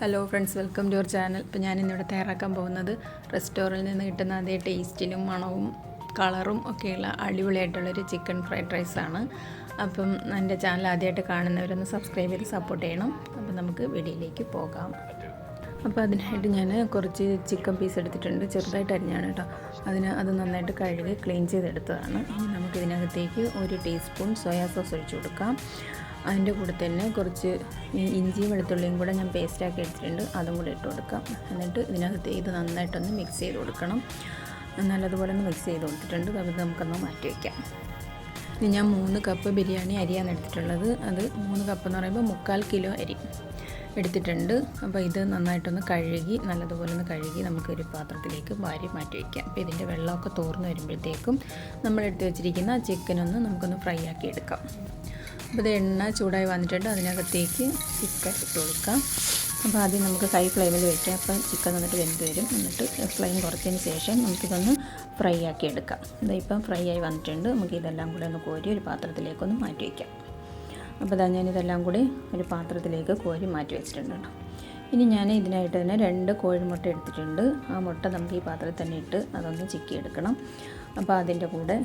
Hello friends welcome to your channel ഇപ്പോൾ ഞാൻ ഇന്നിവിടെ തയ്യാറാക്കാൻ പോകുന്നത് റെസ്റ്റോറന്റിൽ നിന്ന് കിട്ടുന്ന അതേ ടേസ്റ്റിലും മണവും കളറും ഒക്കെയുള്ള അടിപൊളിയായിട്ടുള്ളൊരു ചിക്കൻ ഫ്രൈഡ് റൈസാണ് അപ്പം എന്റെ ചാനൽ ആദ്യമായിട്ട് കാണുന്നവരൊന്ന് സബ്സ്ക്രൈബ് ചെയ്ത് സപ്പോർട്ട് ചെയ്യണം. അപ്പം നമുക്ക് വീഡിയോയിലേക്ക് പോകാം. അപ്പോൾ അതിനായിട്ട് ഞാൻ കുറച്ച് ചിക്കൻ പീസ് എടുത്തിട്ടുണ്ട്. ചെറുതായിട്ട് അരിഞ്ഞാണ് കേട്ടോ. അതിന് അത് നന്നായിട്ട് കഴുകി ക്ലീൻ ചെയ്തെടുത്തതാണ്. നമുക്കിതിനകത്തേക്ക് ഒരു ടീസ്പൂൺ സോയാ സോസ് ഒഴിച്ചു കൊടുക്കാം. അതിന്റെ കൂടെ തന്നെ കുറച്ച് ഇഞ്ചിയും വെളുത്തുള്ളിയും കൂടെ ഞാൻ പേസ്റ്റാക്കി എടുത്തിട്ടുണ്ട്. അതും കൂടെ ഇട്ട് കൊടുക്കാം. എന്നിട്ട് ഇതിനകത്ത് ഇത് നന്നായിട്ടൊന്ന് മിക്സ് ചെയ്ത് കൊടുക്കണം. നല്ലതുപോലെ ഒന്ന് മിക്സ് ചെയ്ത് കൊടുത്തിട്ടുണ്ട്. അത് നമുക്കൊന്ന് മാറ്റി വയ്ക്കാം ഇനി ഞാൻ മൂന്ന് കപ്പ് ബിരിയാണി അരിയാണ് എടുത്തിട്ടുള്ളത്. അത് മൂന്ന് കപ്പ് എന്ന് പറയുമ്പോൾ മുക്കാൽ കിലോ അരി. എടുത്തിട്ടുണ്ട്. അപ്പോൾ ഇത് നന്നായിട്ടൊന്ന് കഴുകി നല്ലതുപോലെ ഒന്ന് കഴുകി നമുക്കൊരു പാത്രത്തിലേക്ക് വാരി മാറ്റി വയ്ക്കാം. അപ്പോൾ ഇതിന്റെ വെള്ളമൊക്കെ തോർന്ന് വരുമ്പോഴത്തേക്കും നമ്മൾ എടുത്ത് വെച്ചിരിക്കുന്ന ചിക്കനൊന്ന് നമുക്കൊന്ന് ഫ്രൈ ആക്കി എടുക്കാം. അപ്പോൾ ഇത് എണ്ണ ചൂടായി വന്നിട്ടുണ്ട്. അതിനകത്തേക്ക് ചിക്കൻ ഇട്ട് കൊടുക്കാം. അപ്പോൾ ആദ്യം നമുക്ക് ഹൈ ഫ്ലെയിമിൽ വെക്കാം. അപ്പം ചിക്കൻ വന്നിട്ട് വെന്ത് വരും. എന്നിട്ട് ഫ്ലെയിം കുറച്ചതിന് ശേഷം നമുക്കിതൊന്ന് ഫ്രൈ ആക്കി എടുക്കാം. ഇപ്പം ഫ്രൈ ആയി വന്നിട്ടുണ്ട്. നമുക്ക് ഇതെല്ലാം കൂടെ ഒന്ന് കോരി ഒരു പാത്രത്തിലേക്കൊന്ന് മാറ്റി വയ്ക്കാം. അപ്പോൾ ഇതാ ഞാനിതെല്ലാം കൂടി ഒരു പാത്രത്തിലേക്ക് കോരി മാറ്റി വെച്ചിട്ടുണ്ട് കേട്ടോ. ഇനി ഞാൻ ഇതിനായിട്ട് തന്നെ രണ്ട് കോഴിമുട്ട എടുത്തിട്ടുണ്ട്. ആ മുട്ട നമുക്ക് ഈ പാത്രത്തിൽ തന്നെ ഇട്ട് അതൊന്ന് ചിക്കി എടുക്കണം അപ്പോൾ അതിന്റെ കൂടെ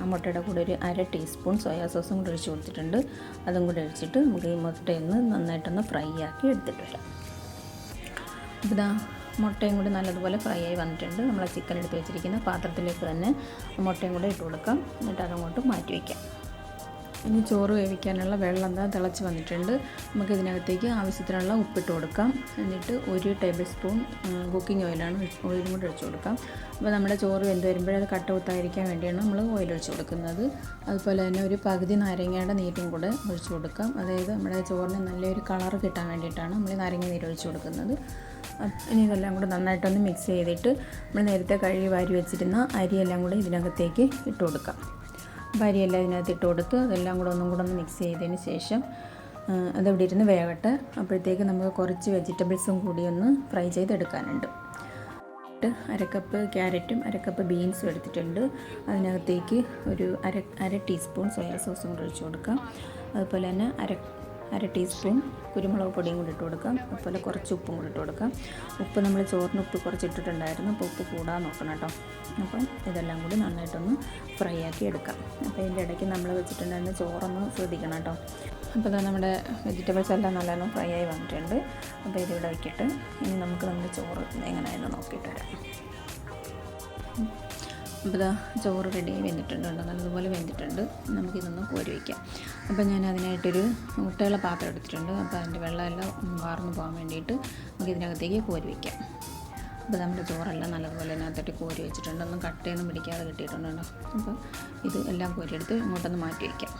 ആ മുട്ടയുടെ കൂടെ ഒരു അര ടീസ്പൂൺ സോയാ സോസും കൂടി ഒഴിച്ച് കൊടുത്തിട്ടുണ്ട്. അതും കൂടി ഒഴിച്ചിട്ട് നമുക്ക് ഈ മുട്ടയൊന്ന് നന്നായിട്ടൊന്ന് ഫ്രൈ ആക്കി എടുത്തിട്ട് വരാം അപ്പോൾ ഇതാ മുട്ടയും കൂടി നല്ലതുപോലെ ഫ്രൈ ആയി വന്നിട്ടുണ്ട്. നമ്മൾ ചിക്കൻ എടുത്ത് വെച്ചിരിക്കുന്ന പാത്രത്തിലേക്ക് തന്നെ മുട്ടയും കൂടെ ഇട്ട് കൊടുക്കാം. എന്നിട്ട് അതങ്ങോട്ട് മാറ്റി വയ്ക്കാം ഇനി ചോറ് വേവിക്കാനുള്ള വെള്ളം എന്താ തിളച്ച് വന്നിട്ടുണ്ട്. നമുക്ക് ഇതിനകത്തേക്ക് ആവശ്യത്തിനുള്ള ഉപ്പിട്ട് കൊടുക്കാം. എന്നിട്ട് ഒരു ടേബിൾ സ്പൂൺ കുക്കിംഗ് ഓയിലാണ് ഓയിലും കൂടി ഒഴിച്ച് കൊടുക്കാം. അപ്പോൾ നമ്മുടെ ചോറ് വെന്ത് വരുമ്പോഴേ അത് കട്ട വേണ്ടിയാണ് നമ്മൾ ഓയിൽ ഒഴിച്ച് കൊടുക്കുന്നത്. അതുപോലെ തന്നെ ഒരു പകുതി നാരങ്ങയുടെ നീരും കൂടെ ഒഴിച്ച് കൊടുക്കാം. അതായത് നമ്മുടെ ചോറിന് നല്ലൊരു കളർ കിട്ടാൻ വേണ്ടിയിട്ടാണ് നമ്മൾ നാരങ്ങ നീര് ഒഴിച്ച് കൊടുക്കുന്നത്. ഇനി ഇതെല്ലാം കൂടെ നന്നായിട്ടൊന്ന് മിക്സ് ചെയ്തിട്ട് നമ്മൾ നേരത്തെ കഴുകി വാരി വെച്ചിരുന്ന അരിയെല്ലാം കൂടെ ഇതിനകത്തേക്ക് ഇട്ട് കൊടുക്കാം. അരിയെല്ലാം ഇതിനകത്ത് ഇട്ട് കൊടുത്ത് അതെല്ലാം കൂടെ ഒന്നും കൂടെ ഒന്ന് മിക്സ് ചെയ്തതിന് ശേഷം അതവിടെ ഇരുന്ന് വേവട്ടെ. അപ്പോഴത്തേക്ക് നമുക്ക് കുറച്ച് വെജിറ്റബിൾസും കൂടി ഒന്ന് ഫ്രൈ ചെയ്തെടുക്കാനുണ്ട്. അരക്കപ്പ് ക്യാരറ്റും അരക്കപ്പ് ബീൻസും എടുത്തിട്ടുണ്ട്. അതിനകത്തേക്ക് ഒരു അര അര ടീസ്പൂൺ സോയാ സോസും കൂടെ ഒഴിച്ച് കൊടുക്കാം. അതുപോലെ തന്നെ അര അര ടീസ്പൂൺ കുരുമുളക് പൊടിയും കൂടി ഇട്ട് കൊടുക്കാം. അതുപോലെ കുറച്ച് ഉപ്പും കൂടി ഇട്ട് കൊടുക്കാം. ഉപ്പ് നമ്മൾ ചോറിന് ഉപ്പ് കുറച്ച് ഇട്ടിട്ടുണ്ടായിരുന്നു അപ്പോൾ ഉപ്പ് കൂടാൻ നോക്കണം കേട്ടോ. അപ്പം ഇതെല്ലാം കൂടി നന്നായിട്ടൊന്ന് ഫ്രൈ ആക്കി എടുക്കാം. അപ്പോൾ ഇതിന്റെ ഇടയ്ക്ക് നമ്മൾ വെച്ചിട്ടുണ്ടായിരുന്ന ചോറൊന്ന് ശ്രദ്ധിക്കണം കേട്ടോ. അപ്പോൾ ഇതാ നമ്മുടെ വെജിറ്റബിൾസ് എല്ലാം നല്ലോണം ഫ്രൈ ആയി വന്നിട്ടുണ്ട്. അപ്പോൾ ഇതിവിടെ വയ്ക്കിട്ട് ഇനി നമുക്ക് നമ്മുടെ ചോറ് എങ്ങനെയാണെന്ന് നോക്കിയിട്ട് വരാം. അപ്പോൾ ചോറ് റെഡി വെന്തിട്ടുണ്ട് കേട്ടോ. നല്ലതുപോലെ വെന്തിട്ടുണ്ട്. നമുക്കിതൊന്ന് കോരി വയ്ക്കാം അപ്പോൾ ഞാൻ അതിനായിട്ടൊരു മുട്ടയുള്ള പാത്രം എടുത്തിട്ടുണ്ട്. അപ്പോൾ അതിന്റെ വെള്ളമെല്ലാം വാർന്നു പോകാൻ വേണ്ടിയിട്ട് നമുക്ക് ഇതിനകത്തേക്ക് കോരി വയ്ക്കാം അപ്പോൾ നമ്മുടെ ചോറെല്ലാം നല്ലതുപോലെ അതിനകത്തോട്ട് കോരി വെച്ചിട്ടുണ്ട്. ഒന്നും കട്ടയൊന്നും പിടിക്കാതെ കിട്ടിയിട്ടുണ്ടോ അപ്പോൾ ഇത് എല്ലാം കോരിയെടുത്ത് ഇങ്ങോട്ടൊന്ന് മാറ്റി വയ്ക്കാം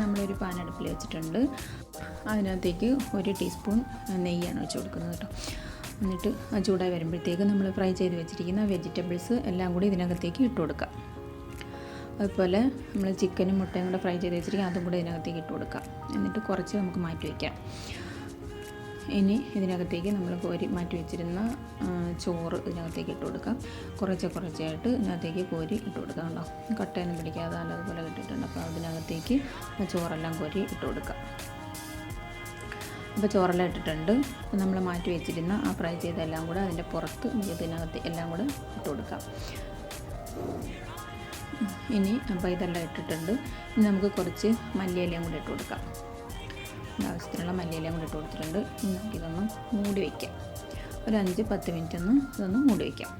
നമ്മളൊരു പാൻ അടുപ്പിൽ വെച്ചിട്ടുണ്ട്. അതിനകത്തേക്ക് ഒരു ടീസ്പൂൺ നെയ്യാണ് വെച്ച് കൊടുക്കുന്നത് കേട്ടോ. എന്നിട്ട് ചൂടായി വരുമ്പോഴത്തേക്ക് നമ്മൾ ഫ്രൈ ചെയ്ത് വെച്ചിരിക്കുന്ന വെജിറ്റബിൾസ് എല്ലാം കൂടി ഇതിനകത്തേക്ക് ഇട്ട് കൊടുക്കാം അതുപോലെ നമ്മൾ ചിക്കനും മുട്ടയും കൂടെ ഫ്രൈ ചെയ്ത് വെച്ചിരിക്കുക അതും കൂടെ ഇതിനകത്തേക്ക് ഇട്ട് കൊടുക്കാം എന്നിട്ട് കുറച്ച് നമുക്ക് മാറ്റി വയ്ക്കാം. ഇനി ഇതിനകത്തേക്ക് നമ്മൾ കോരി മാറ്റി വെച്ചിരുന്ന ചോറ് ഇതിനകത്തേക്ക് ഇട്ട് കൊടുക്കാം. കുറച്ച് കുറച്ചായിട്ട് ഇതിനകത്തേക്ക് കോരി ഇട്ട് കൊടുക്കാം കേട്ടോ. കട്ടയൊന്നും പിടിക്കാതെ നല്ലതുപോലെ കിട്ടിയിട്ടുണ്ട്. അപ്പോൾ അതിനകത്തേക്ക് ചോറെല്ലാം കോരി ഇട്ട് കൊടുക്കാം. അപ്പോൾ ചോറെല്ലാം ഇട്ടിട്ടുണ്ട് നമ്മൾ മാറ്റി വെച്ചിരുന്ന ആ ഫ്രൈ ചെയ്തെല്ലാം കൂടെ അതിന്റെ പുറത്ത് ഇതിനകത്ത് എല്ലാം കൂടെ ഇട്ട് കൊടുക്കാം. ഇനി അപ്പോൾ ഇതെല്ലാം ഇട്ടിട്ടുണ്ട്. ഇനി നമുക്ക് കുറച്ച് മല്ലിയിലയും കൂടി ഇട്ട് കൊടുക്കാം. ആവശ്യത്തിനുള്ള മല്ലിയിലയും കൂടി ഇട്ട് കൊടുത്തിട്ടുണ്ട്. ഇനി നമുക്കിതൊന്ന് മൂടി വയ്ക്കാം ഒരു അഞ്ച് പത്ത് മിനിറ്റ് ഒന്ന് ഇതൊന്ന് മൂടി വയ്ക്കാം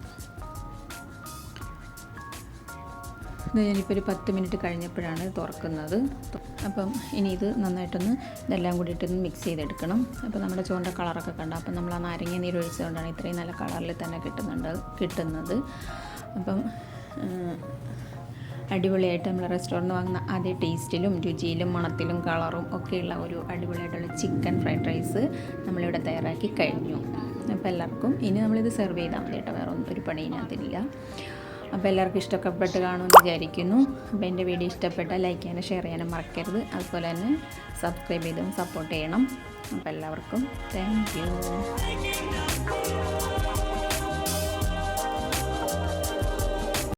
ഇത് ഞാനിപ്പോൾ ഒരു പത്ത് മിനിറ്റ് കഴിഞ്ഞപ്പോഴാണ് തുറക്കുന്നത്. അപ്പം ഇനി ഇത് നന്നായിട്ടൊന്ന് ഇതെല്ലാം കൂടിയിട്ട് ഇട്ടൊന്ന് മിക്സ് ചെയ്തെടുക്കണം. അപ്പോൾ നമ്മുടെ ചോറിന്റെ കളറൊക്കെ കണ്ട? അപ്പം നമ്മൾ ആ നാരങ്ങ നീര് ഒഴിച്ചതുകൊണ്ടാണ് ഇത്രയും നല്ല കളറിൽ തന്നെ കിട്ടുന്നുണ്ട് കിട്ടുന്നത്. അപ്പം അടിപൊളിയായിട്ട് നമ്മൾ റെസ്റ്റോറന്റ് വാങ്ങുന്ന അതേ ടേസ്റ്റിലും രുചിയിലും മണത്തിലും കളറും ഒക്കെയുള്ള ഒരു അടിപൊളിയായിട്ടുള്ള ചിക്കൻ ഫ്രൈഡ് റൈസ് നമ്മളിവിടെ തയ്യാറാക്കി കഴിഞ്ഞു. അപ്പോൾ എല്ലാവർക്കും ഇനി നമ്മളിത് സെർവ് ചെയ്താൽ മതി കേട്ടോ വേറെ ഒരു പണി അപ്പോൾ എല്ലാവർക്കും ഇഷ്ടപ്പെട്ട് കാണുമെന്ന് വിചാരിക്കുന്നു. അപ്പോൾ എന്റെ വീഡിയോ ഇഷ്ടപ്പെട്ടാൽ ലൈക്ക് ചെയ്യാനും ഷെയർ ചെയ്യാനും മറക്കരുത്. അതുപോലെ തന്നെ സബ്സ്ക്രൈബ് ചെയ്തും സപ്പോർട്ട് ചെയ്യണം. അപ്പോൾ എല്ലാവർക്കും താങ്ക്